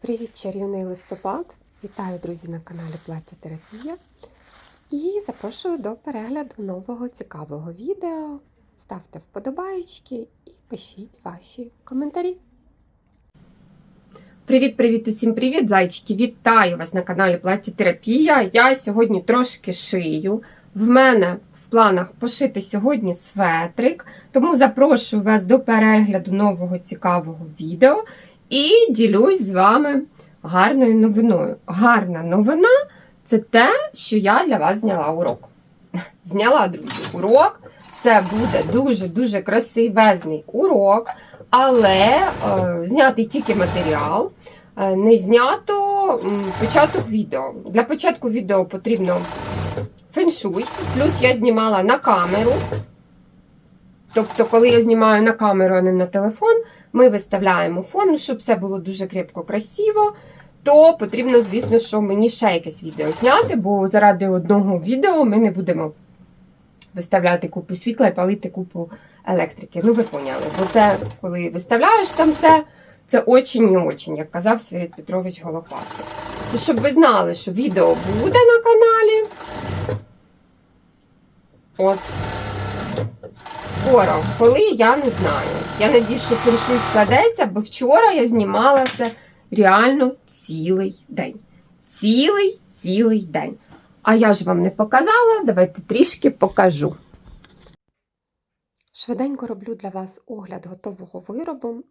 Привіт, чарівний листопад! Вітаю, друзі, на каналі Плаття Терапія. І запрошую до перегляду нового цікавого відео. Ставте вподобайки і пишіть ваші коментарі. Привіт, привіт, усім привіт, зайчики! Вітаю вас на каналі Плаття Терапія. Я сьогодні трошки шию. В мене в планах пошити сьогодні светрик, тому запрошую вас до перегляду нового цікавого відео. І ділюсь з вами гарною новиною. Гарна новина це те, що я для вас зняла урок. Зняла, друзі, урок. Це буде дуже-дуже красивезний урок, але е, знятий тільки матеріал, е, не знято початок відео. Для початку відео потрібно феншуй, плюс я знімала на камеру. Тобто, коли я знімаю на камеру, а не на телефон, ми виставляємо фон, ну, щоб все було дуже крепко красиво, то потрібно, звісно, що мені ще якесь відео зняти, бо заради одного відео ми не будемо виставляти купу світла і палити купу електрики. Ну, ви поняли. Бо це, коли виставляєш там все, це очень і очень, як казав Свят Петрович Голохвастик. То щоб ви знали, що відео буде на каналі. От. Скоро, коли я не знаю. Я надію, що феншуй складеться, бо вчора я знімала це реально цілий день. Цілий цілий день. А я ж вам не показала, давайте трішки покажу. Швиденько роблю для вас огляд готового виробу.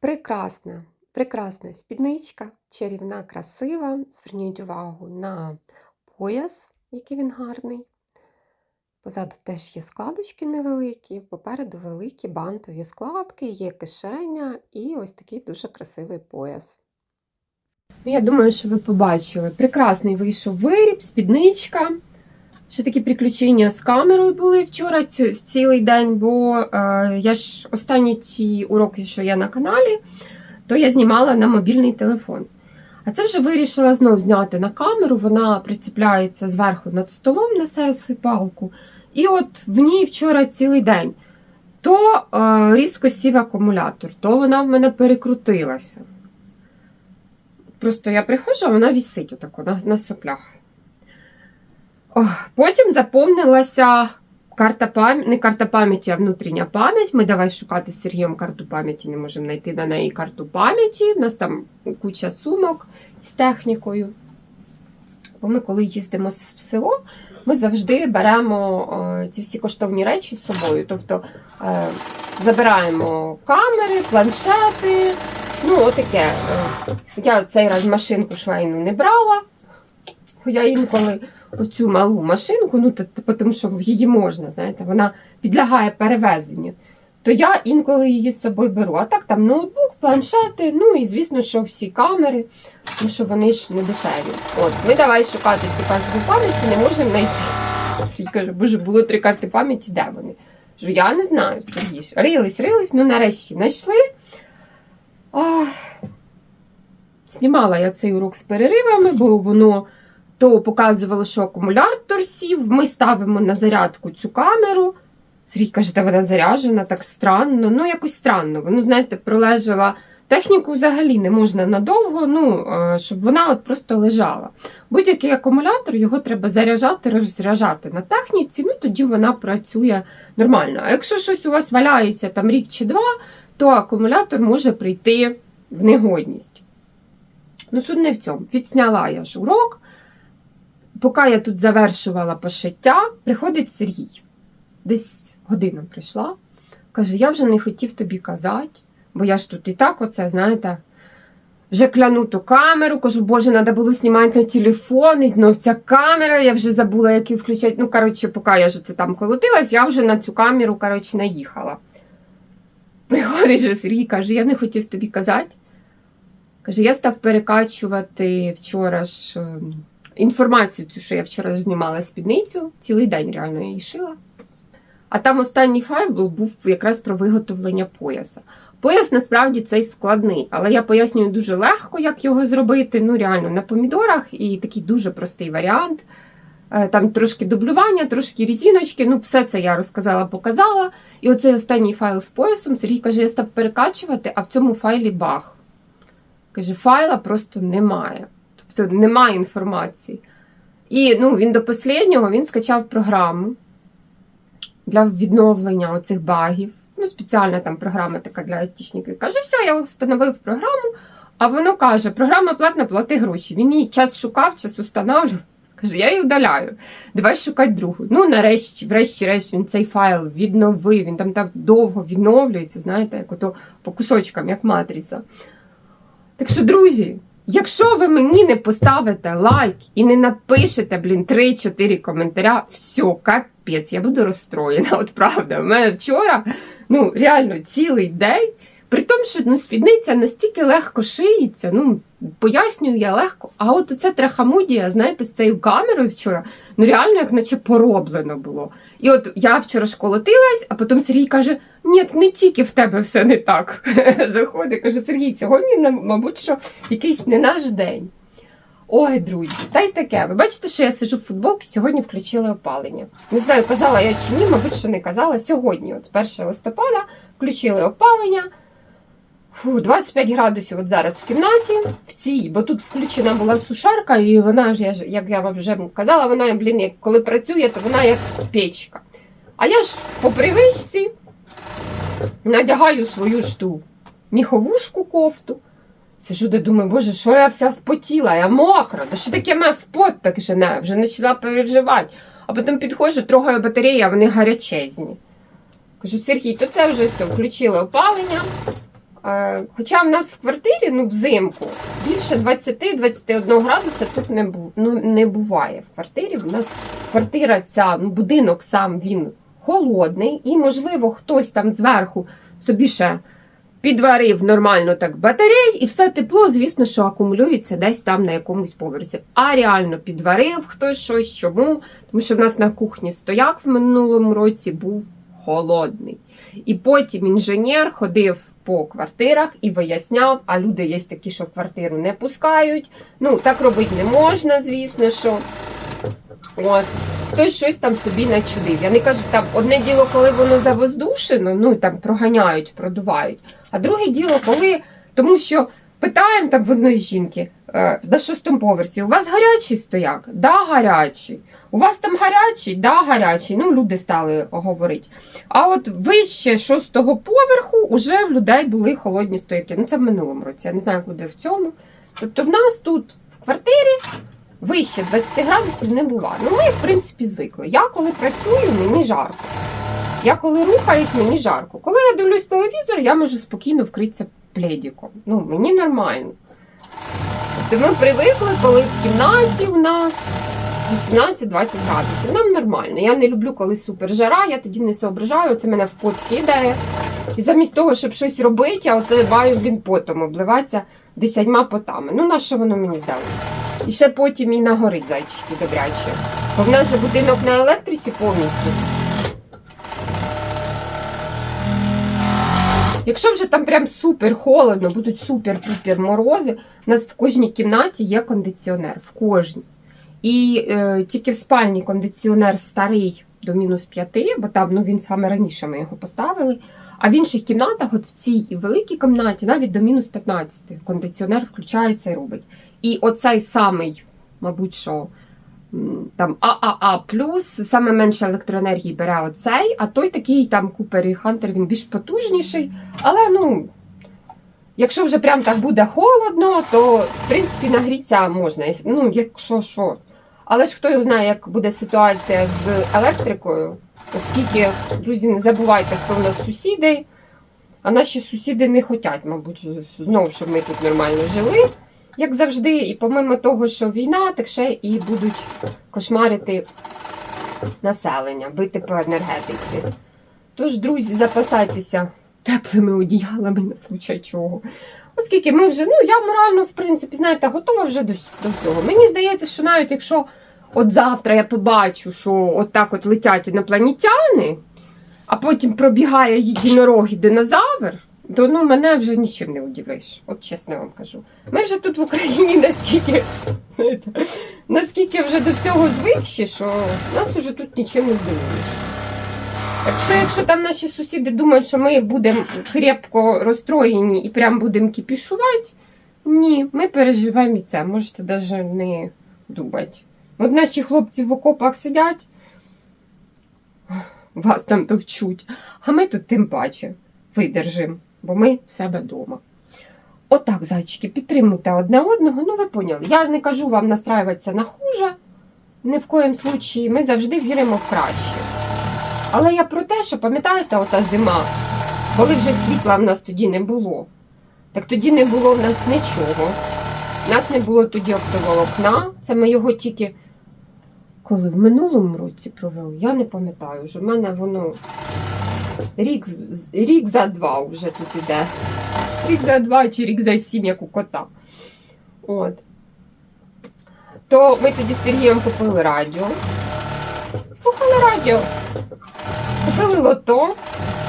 Прекрасна, прекрасна спідничка, чарівна, красива. Зверніть увагу на пояс, який він гарний. Позаду теж є складочки невеликі, попереду великі бантові складки, є кишеня і ось такий дуже красивий пояс. Ну, Я думаю, що ви побачили. Прекрасний вийшов виріб, спідничка. Ще такі приключення з камерою були вчора цілий день, бо е, я ж останні ті уроки, що я на каналі, то я знімала на мобільний телефон. А це вже вирішила знов зняти на камеру. Вона прицепляється зверху над столом на селфі-палку. І от в ній вчора цілий день. То е, різко сів акумулятор, то вона в мене перекрутилася. Просто я приходжу, а вона вісить отако на, на соплях. Ох, потім заповнилася карта пам'яті, не карта пам'яті, а внутрішня пам'ять. Ми давай шукати з Сергієм карту пам'яті, не можемо знайти на неї карту пам'яті. У нас там куча сумок з технікою. Бо ми, коли їздимо в село, ми завжди беремо е, ці всі коштовні речі з собою. Тобто е, забираємо камери, планшети. Ну, отаке. Е, Я цей раз машинку швейну не брала. Я інколи оцю малу машинку, ну, тому що її можна, знаєте, вона підлягає перевезенню. То я інколи її з собою беру. А так там ноутбук, планшети, ну і звісно, що всі камери, тому що вони ж не дешеві. От, ми давай шукати цю карту пам'яті, не можемо знайти. Сергій каже, боже, було три карти пам'яті, де вони? Кажу, я не знаю, Сергій. Рились, рились, ну нарешті знайшли. Знімала я цей урок з переривами, бо воно то показувало, що акумулятор сів. Ми ставимо на зарядку цю камеру. Сергій каже, та вона заряджена, так странно. Ну, якось странно. Воно, знаєте, пролежала. Техніку взагалі не можна надовго, ну, е, щоб вона от просто лежала. Будь-який акумулятор, його треба заряджати, розряджати на техніці, ну тоді вона працює нормально. А якщо щось у вас валяється там рік чи два, то акумулятор може прийти в негодність. Ну, суть не в цьому. Відсняла я ж урок. Поки я тут завершувала пошиття, приходить Сергій. Десь година прийшла. Каже: я вже не хотів тобі казати, бо я ж тут і так, оце, знаєте, вже кляну ту камеру, кажу, боже, треба було знімати на телефон, і знов ця камера, я вже забула, як її включати. Ну, коротше, поки я ж це там колотилась, я вже на цю камеру, коротше, наїхала. Приходить же Сергій каже, я не хотів тобі казати. Каже, я став перекачувати вчора ж е, інформацію, цю, що я вчора знімала спідницю, цілий день реально її шила. А там останній файл був якраз про виготовлення пояса. Пояс насправді цей складний, але я пояснюю дуже легко, як його зробити. Ну, реально, на помідорах і такий дуже простий варіант. Е, Там трошки дублювання, трошки різіночки. Ну, все це я розказала, показала. І оцей останній файл з поясом Сергій каже, я став перекачувати, а в цьому файлі баг. Каже, файла просто немає. Тобто немає інформації. І ну, він до останнього він скачав програму для відновлення оцих багів. Ну, спеціальна там програма така для айтішників. Каже, все, я встановив програму, а воно каже, програма платна, плати гроші. Він її час шукав, час установлював. Каже, я її удаляю. Давай шукати другу. Ну, нарешті, врешті-решт, він цей файл відновив. Він там так довго відновлюється, знаєте, як ото по кусочкам, як матриця. Так що, друзі, якщо ви мені не поставите лайк і не напишете, блін, 3-4 коментаря, все, капець, я буду розстроєна. От правда, у мене вчора, ну, реально, цілий день. При тому, що ну, спідниця настільки легко шиється, ну, пояснюю я легко. А от це трахамудія, знаєте, з цією камерою вчора, ну реально, як наче пороблено було. І от я вчора школотилась, а потім Сергій каже: ні, не тільки в тебе все не так. Заходить, каже, Сергій, сьогодні, мабуть, що якийсь не наш день. Ой, друзі, та й таке. Ви бачите, що я сижу в футболці, сьогодні включили опалення. Не знаю, казала я чи ні, мабуть, що не казала. Сьогодні, от 1 листопада, включили опалення. Фу, 25 градусів от зараз в кімнаті, в цій, бо тут включена була сушарка, і вона ж- як я вам вже казала, вона, блін, як коли працює, то вона як печка. А я ж по привичці надягаю свою ж ту міховушку кофту. Сижу де думаю, боже, що я вся впотіла, я мокра, та що таке мене в пот так жене, вже почала переживати. А потім підходжу, трогаю батареї, а вони гарячезні. Кажу, Сергій, то це вже все, включили опалення. Хоча в нас в квартирі, ну, взимку, більше 20-21 градуса тут не, ну, не буває в квартирі. У нас квартира ця, ну, будинок сам він холодний, і, можливо, хтось там зверху собі ще підварив нормально так батарей, і все тепло, звісно, що акумулюється десь там на якомусь поверсі. А реально підварив хтось щось, чому? Тому що в нас на кухні стояк в минулому році був холодний. І потім інженер ходив по квартирах і виясняв, а люди є такі, що в квартиру не пускають. Ну, так робити не можна, звісно, що. От. Хтось щось там собі начудив. Я не кажу, там одне діло, коли воно завоздушено, ну там проганяють, продувають. А друге діло, коли. Тому що питаємо там в одної жінки е, на шостому поверсі: у вас гарячий стояк? Да, гарячий. У вас там гарячий? Да, гарячий. Ну, люди стали говорити. А от вище шостого поверху вже в людей були холодні стояки. Ну, це в минулому році. Я не знаю, як буде в цьому. Тобто, в нас тут в квартирі вище 20 градусів не буває. Ну, ми, в принципі, звикли. Я коли працюю, мені жарко. Я коли рухаюсь, мені жарко. Коли я дивлюсь телевізор, я можу спокійно вкритися пледіком. Ну, мені нормально. Тобто ми привикли, коли в кімнаті у нас 18-20 градусів. Нам нормально. Я не люблю, коли супер жара, я тоді не соображаю, це мене в пот кидає. І замість того, щоб щось робити, я оце маю, блін, потом обливатися десятьма потами. Ну, на що воно мені здалося? І ще потім і нагорить зайчики добряче. Бо в нас же будинок на електриці повністю. Якщо вже там прям супер холодно, будуть супер-пупер морози, у нас в кожній кімнаті є кондиціонер. В кожній. І е, тільки в спальні кондиціонер старий до мінус 5, бо там ну, він саме раніше ми його поставили. А в інших кімнатах, от в цій великій кімнаті, навіть до мінус 15 кондиціонер включається і робить. І оцей самий, мабуть, що там ААА саме менше електроенергії бере оцей, а той такий там Купер і Хантер, він більш потужніший. Але ну, якщо вже прям так буде холодно, то в принципі нагріться можна. Ну, якщо що. Але ж хто його знає, як буде ситуація з електрикою, оскільки, друзі, не забувайте, хто в нас сусіди. А наші сусіди не хочуть, мабуть, знову, щоб ми тут нормально жили, як завжди. І помимо того, що війна, так ще і будуть кошмарити населення, бити по енергетиці. Тож, друзі, запасайтеся теплими одіялами на случай чого. Оскільки ми вже, ну я морально, в принципі, знаєте, готова вже до, до всього. Мені здається, що навіть якщо от завтра я побачу, що от так от летять інопланетяни, а потім пробігає єдинорог і динозавр, то ну мене вже нічим не удивиш. От чесно вам кажу. Ми вже тут в Україні наскільки, знаєте, наскільки вже до всього звикші, що нас вже тут нічим не здивуєш. Якщо, якщо там наші сусіди думають, що ми будемо крепко розстроєні і прям будемо кіпішувати, Ні, ми переживаємо і це, можете навіть не думати. От наші хлопці в окопах сидять, вас там товчуть, а ми тут тим паче видержимо, бо ми в себе вдома. Отак, зайчики, підтримуйте одне одного. Ну, ви поняли. Я не кажу вам настраюватися на хуже. Ні в коєму случаї. Ми завжди віримо в краще. Але я про те, що пам'ятаєте, ота зима, коли вже світла в нас тоді не було. Так тоді не було в нас нічого. У нас не було тоді оптоволокна. Це ми його тільки коли в минулому році провели, я не пам'ятаю вже. В мене воно рік, рік за два вже тут іде. Рік за два чи рік за сім, як у кота. От. То ми тоді з Сергієм купили радіо. Слухали радіо. Купили лото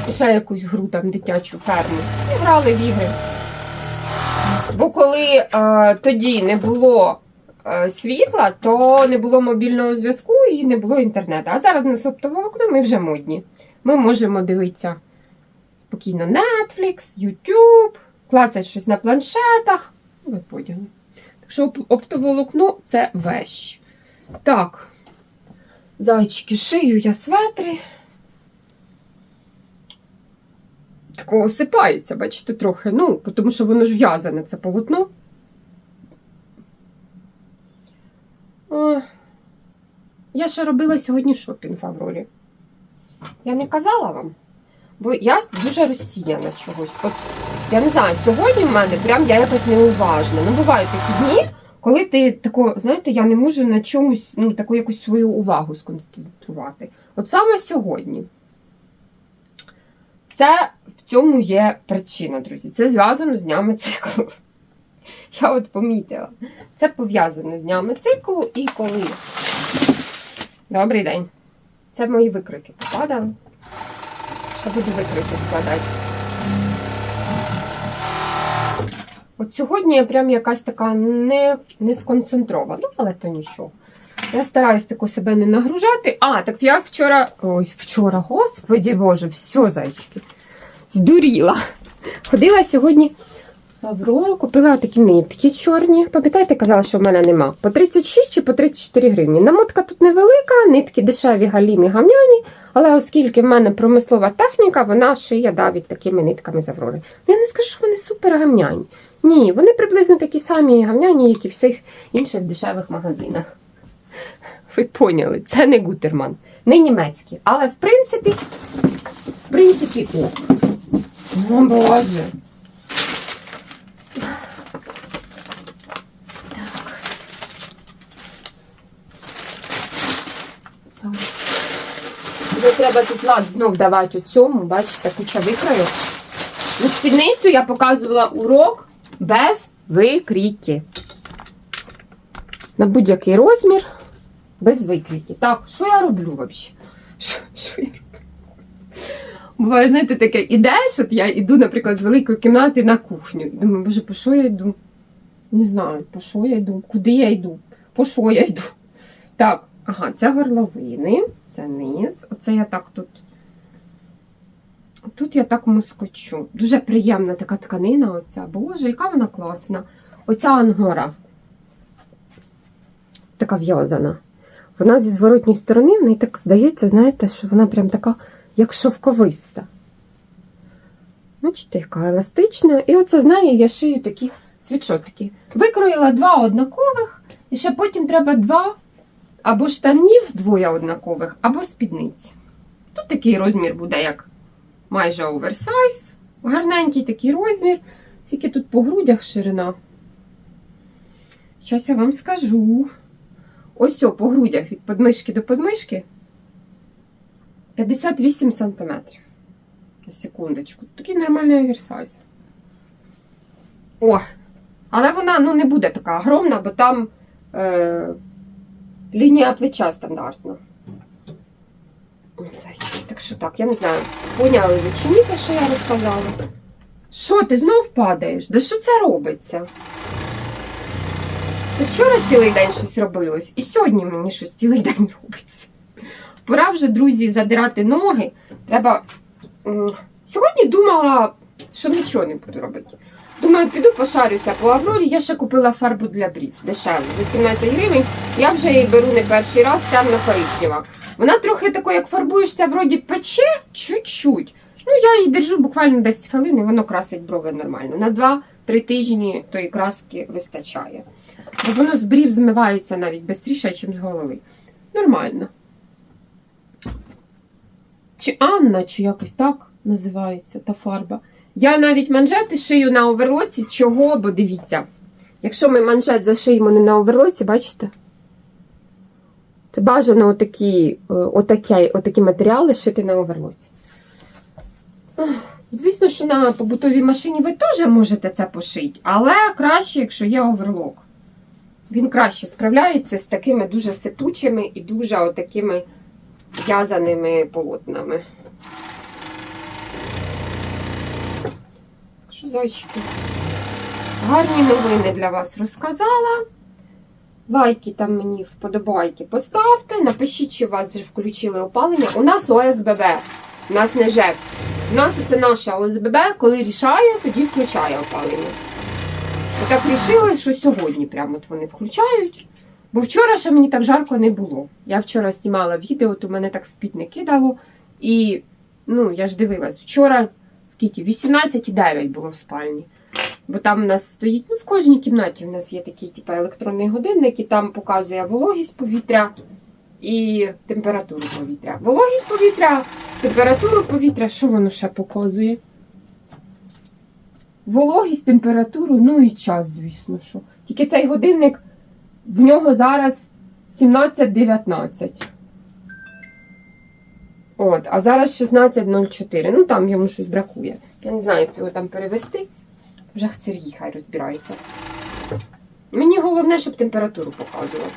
ще якусь гру там дитячу ферму. І грали в ігри. Бо коли е, тоді не було е, світла, то не було мобільного зв'язку і не було інтернету. А зараз на оптоволокно ми вже модні. Ми можемо дивитися спокійно Netflix, YouTube, клацати щось на планшетах. Ви поняли. Так що оптоволокно це вещь. Так. Зайчики, шию я светри. Такого осипається, бачите, трохи. Ну, тому що воно ж в'язане, це полотно. О, я ще робила сьогодні шопінг в Аврорі. Я не казала вам, бо я дуже розсіяна чогось. От я не знаю, сьогодні в мене прям я якась неуважна. Ну, бувають такі дні, коли ти тако, знаєте, я не можу на чомусь, ну, таку якусь свою увагу сконцентрувати. От саме сьогодні. Це в цьому є причина, друзі. Це зв'язано з днями циклу. Я от помітила. Це пов'язано з днями циклу і коли. Добрий день. Це мої викрики попадали. Ще буду викрики складати. От сьогодні я прям якась така не, не сконцентрована, але то нічого. Я стараюсь таку себе не нагружати. А, так я вчора. Ой, вчора, господі Боже, все, зайчики. Здуріла. Ходила сьогодні Аврору, купила такі нитки чорні. Пам'ятаєте, казала, що в мене нема. По 36 чи по 34 гривні. Намотка тут невелика, нитки дешеві, галімі, гавняні. Але оскільки в мене промислова техніка, вона шиє давить такими нитками з Аврори. Ну, Я не скажу, що вони супер гавняні. Ні, вони приблизно такі самі гавняні, як і в всіх інших дешевих магазинах. Ви поняли, це не Гутерман, не німецький. Але в принципі, в принципі, о. О Боже. Так. Вже треба тут лад знов давати у цьому, бачите, куча викрою. Ну, спідницю я показувала урок без викрійки. На будь-який розмір, без викрійки. Так, що я роблю взагалі? Що, що я роблю? Буває, знаєте, таке, ідеш, от я йду, наприклад, з великої кімнати на кухню. І думаю, боже, по що я йду? Не знаю, по що я йду, куди я йду, по що я йду. Так, ага, це горловини, це низ. Оце я так тут. Тут я так москочу. Дуже приємна така тканина. Оця. Боже, яка вона класна. Оця ангора. Така в'язана. Вона зі зворотньої сторони, мені так здається, знаєте, що вона прям така, як шовковиста. Бачите, яка еластична. І оце, знаю, я шию такі світшотики. Викроїла два однакових, і ще потім треба два або штанів двоє однакових, або спідниць. Тут такий розмір буде, як майже оверсайз. Гарненький такий розмір. Тільки тут по грудях ширина. Зараз я вам скажу. Ось о, по грудях від подмишки до подмишки 58 см. Секундочку. Такий нормальний оверсайз. О! Але вона ну, не буде така огромна, бо там е, лінія плеча стандартна. Так що так, я не знаю, поняли ви чи ні те, що я розказала. Що, ти знов падаєш? Да що це робиться? Це вчора цілий день щось робилось, і сьогодні мені щось цілий день робиться. Пора вже, друзі, задирати ноги. Треба. Сьогодні думала, що нічого не буду робити. Думаю, піду пошарюся по Аврорі. Я ще купила фарбу для брів дешеву за 17 гривень. Я вже її беру не перший раз, темно коричнева. Вона трохи тако, як фарбуєшся, вроді пече чуть-чуть. Ну, я її держу буквально 10 хвилин, і воно красить брови нормально. На 2-3 тижні тої краски вистачає. Воно з брів змивається навіть швидше, ніж з голови. Нормально. Чи Анна, чи якось так називається та фарба. Я навіть манжети шию на оверлоці. Чого? Бо дивіться. Якщо ми манжет зашиємо не на оверлоці, бачите? Це бажано отакі, е, отакі, отакі матеріали шити на оверлоці. Звісно, що на побутовій машині ви теж можете це пошити, але краще, якщо є оверлок. Він краще справляється з такими дуже сипучими і дуже отакими в'язаними полотнами. Що зайчики? Гарні новини для вас розказала. Лайки там мені вподобайки поставте. Напишіть, чи у вас вже включили опалення. У нас ОСББ, у нас не ЖЕК. У нас це наша ОСББ, коли рішає, тоді включає опалення. Отак рішили, що сьогодні прямо от вони включають. Бо вчора ще мені так жарко не було. Я вчора знімала відео, то мене так в піт не кидало. І ну, я ж дивилась, вчора скільки? 18,9 було в спальні. Бо там у нас стоїть, ну в кожній кімнаті в нас є такий типу, електронний годинник, і там показує вологість повітря і температуру повітря. Вологість повітря, температуру повітря, що воно ще показує? Вологість, температуру, ну і час, звісно, що. Тільки цей годинник в нього зараз 17.19. От, а зараз 16.04. Ну там йому щось бракує. Я не знаю, як його там перевести. Вже Сергій хай розбирається. Мені головне, щоб температуру показував.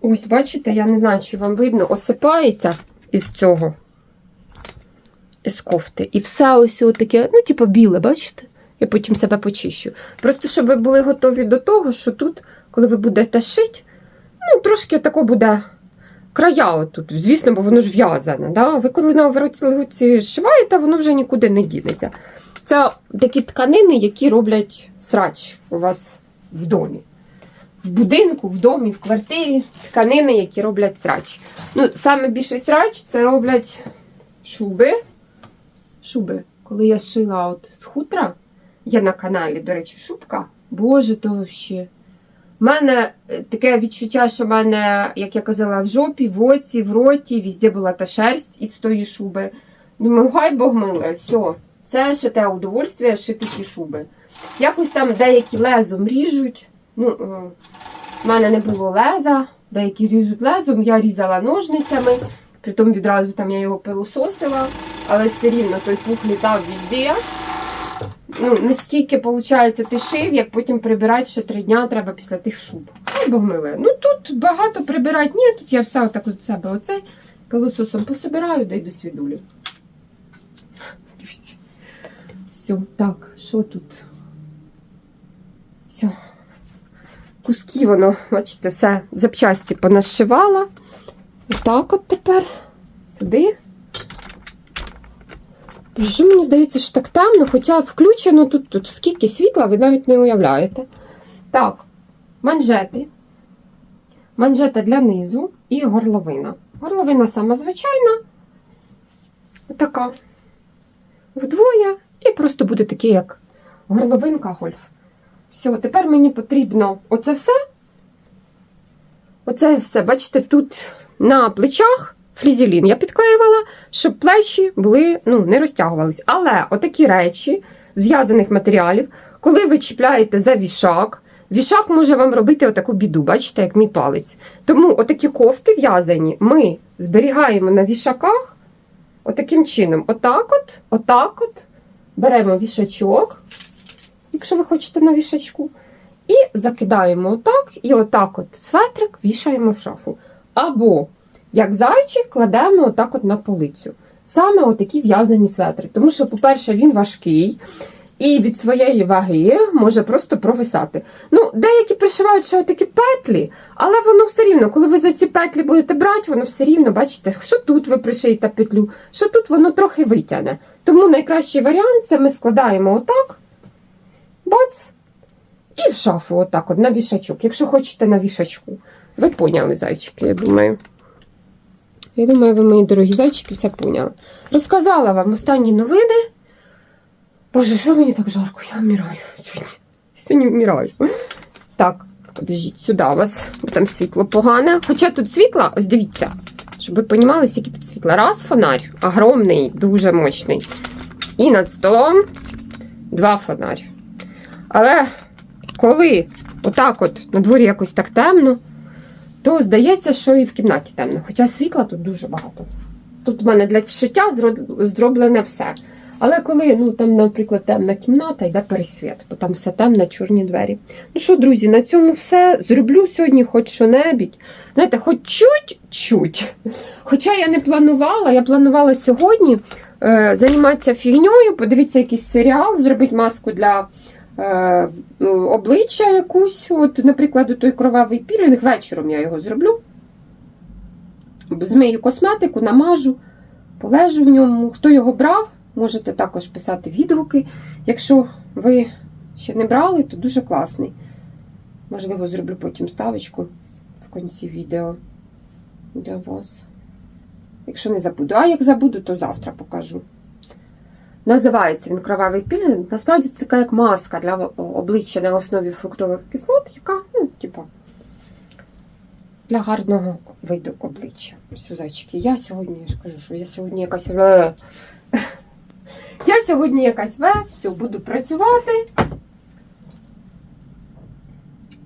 Ось, бачите, я не знаю, чи вам видно, осипається із цього, із кофти. І все ось таке, ну, типу, біле, бачите? Я потім себе почищу. Просто щоб ви були готові до того, що тут, коли ви будете шити, ну, трошки тако буде края отут. Звісно, бо воно ж в'язане. Да? Ви коли на овероці шиваєте, воно вже нікуди не дінеться. Це такі тканини, які роблять срач у вас в домі. В будинку, в домі, в квартирі тканини, які роблять срач. Ну, саме більший срач це роблять шуби. Шуби. Коли я шила от з хутра, є на каналі, до речі, шубка. Боже, то взагалі. У мене е, таке відчуття, що в мене, як я казала, в жопі, в оці, в роті, везде була та шерсть із тої шуби. Думаю, хай Бог миле, все. Це ще те удовольствие шити ті шуби. Якось там деякі лезом ріжуть. Ну, е, в мене не було леза, деякі ріжуть лезом, я різала ножницями, притом відразу там я його пилососила, але все рівно той пух літав везде. Ну, не стільки, виходить, ти шив, як потім прибирати ще три дня треба після тих шуб. Хай Бог миле. Ну тут багато прибирати, ні, тут я все отак от себе оце пилососом пособираю, да й до свідулі. Все, так, що тут? Все. Куски воно, бачите, все запчасті понашивала. І так от тепер сюди. Що мені здається, що так темно, хоча включено тут, тут скільки світла, ви навіть не уявляєте. Так, манжети. Манжета для низу і горловина. Горловина сама звичайна. Така. Вдвоє. І просто буде такий, як горловинка гольф. Все, тепер мені потрібно оце все. Оце все, бачите, тут на плечах флізелін я підклеювала, щоб плечі були, ну, не розтягувались. Але отакі речі з в'язаних матеріалів, коли ви чіпляєте за вішак, вішак може вам робити отаку біду, бачите, як мій палець. Тому отакі кофти в'язані ми зберігаємо на вішаках отаким чином. Отак от, отак от. Беремо вішачок, якщо ви хочете на вішачку, і закидаємо отак, і отак от светрик вішаємо в шафу. Або, як зайчик, кладемо отак от на полицю. Саме отакі в'язані светри. Тому що, по-перше, він важкий. і від своєї ваги може просто провисати. Ну, деякі пришивають ще такі петлі, але воно все рівно, коли ви за ці петлі будете брати, воно все рівно, бачите, що тут ви пришиєте петлю, що тут воно трохи витягне. Тому найкращий варіант це ми складаємо отак, бац, і в шафу, отак, от, на вішачок. Якщо хочете на вішачку. Ви поняли, зайчики, я думаю. Я думаю, ви, мої дорогі зайчики, все поняли. Розказала вам останні новини. Боже, що мені так жарко? Я вмираю сьогодні. Сьогодні вмираю. Так, подождіть, сюди у вас там світло погане. Хоча тут світла, ось дивіться, щоб ви розуміли, скільки тут світла. Раз фонарь, огромний, дуже мощний. І над столом два фонарі. Але коли отак от на дворі якось так темно, то здається, що і в кімнаті темно. Хоча світла тут дуже багато. Тут в мене для шиття зроблене все. Але коли, ну там, наприклад, темна кімната, йде пересвіт, бо там все темне, чорні двері. Ну що, друзі, на цьому все. Зроблю сьогодні хоч що-небудь. Знаєте, хоч чуть-чуть. Хоча я не планувала, я планувала сьогодні е, займатися фігньою, подивитися якийсь серіал, зробити маску для обличчя якусь. От, наприклад, той кровавий пілінг, вечором я його зроблю. Змию косметику, намажу, полежу в ньому. Хто його брав, можете також писати відгуки. Якщо ви ще не брали, то дуже класний. Можливо, зроблю потім ставочку в кінці відео для вас. Якщо не забуду. А як забуду, то завтра покажу. Називається він кровавий пілінг. Насправді це така як маска для обличчя на основі фруктових кислот, яка, ну, типа, для гарного виду обличчя. Все, зайчики, я сьогодні, я ж кажу, що я сьогодні якась. Я сьогодні якась ве, все, буду працювати.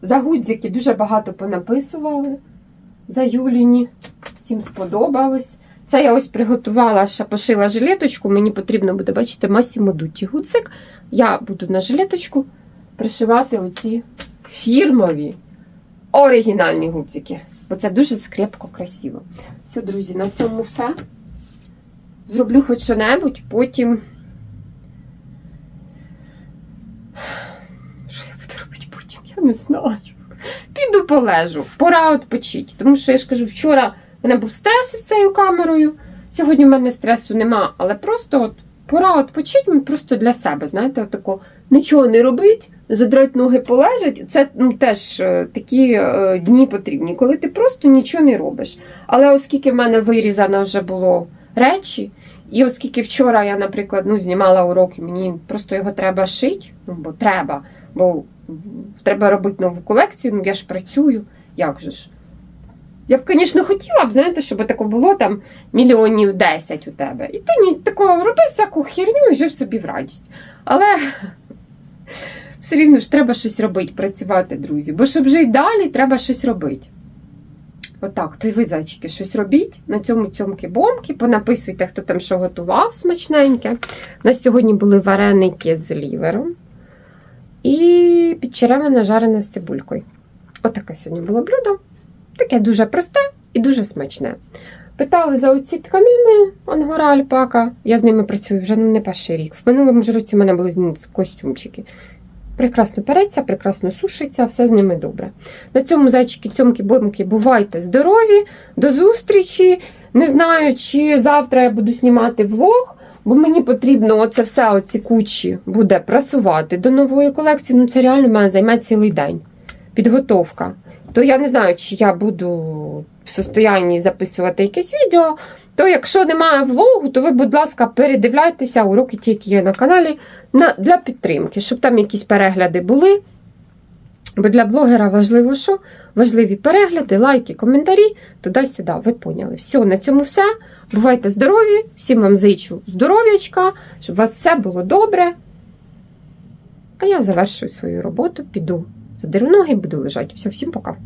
За гудзики дуже багато понаписували. За Юліні. Всім сподобалось. Це я ось приготувала, ще пошила жилеточку. Мені потрібно буде, бачите, Масімо Дуті гудзик. Я буду на жилеточку пришивати оці фірмові оригінальні гудзики. Бо це дуже скрепко, красиво. Все, друзі, на цьому все. Зроблю хоч що-небудь, потім. Що я буду робити потім? Я не знаю. Піду полежу. Пора відпочити. Тому що я ж кажу, вчора в мене був стрес із цією камерою. Сьогодні в мене стресу нема, але просто от пора відпочити просто для себе. Знаєте, отако нічого не робить, задрать ноги полежать. Це ну, теж е, такі е, дні потрібні, коли ти просто нічого не робиш. Але оскільки в мене вирізано вже було речі, і оскільки вчора я, наприклад, ну, знімала уроки, мені просто його треба шити, ну, бо треба, бо треба робити нову колекцію, ну я ж працюю, як же ж. Я б, звісно, хотіла б, знаєте, щоб таке було там мільйонів 10 у тебе. І ти ні, такого робив всяку херню і жив собі в радість. Але все рівно ж треба щось робити, працювати, друзі. Бо щоб жити далі, треба щось робити. Отак, то й ви, зайчики, щось робіть на цьому цьомки-бомки, понаписуйте, хто там що готував смачненьке. У нас сьогодні були вареники з лівером і підчеревина жарена з цибулькою. Отаке сьогодні було блюдо. Таке дуже просте і дуже смачне. Питали за оці тканини Ангора Альпака. Я з ними працюю вже не перший рік. В минулому ж році в мене були костюмчики. Прекрасно переться, прекрасно сушиться, все з ними добре. На цьому зайчики, цьомки, бомки, бувайте здорові, до зустрічі. Не знаю, чи завтра я буду знімати влог, бо мені потрібно оце все, оці кучі буде прасувати до нової колекції. Ну, це реально мене займе цілий день. Підготовка. То я не знаю, чи я буду в состоянні записувати якесь відео. То якщо немає влогу, то ви, будь ласка, передивляйтеся уроки, ті, які є на каналі, на, для підтримки, щоб там якісь перегляди були. Бо для блогера важливо, що важливі перегляди, лайки, коментарі, туди-сюди. Ви поняли. Все, на цьому все. Бувайте здорові, всім вам зичу здоров'ячка, щоб у вас все було добре. А я завершую свою роботу, піду задеру ноги буду лежати. Все, всім пока.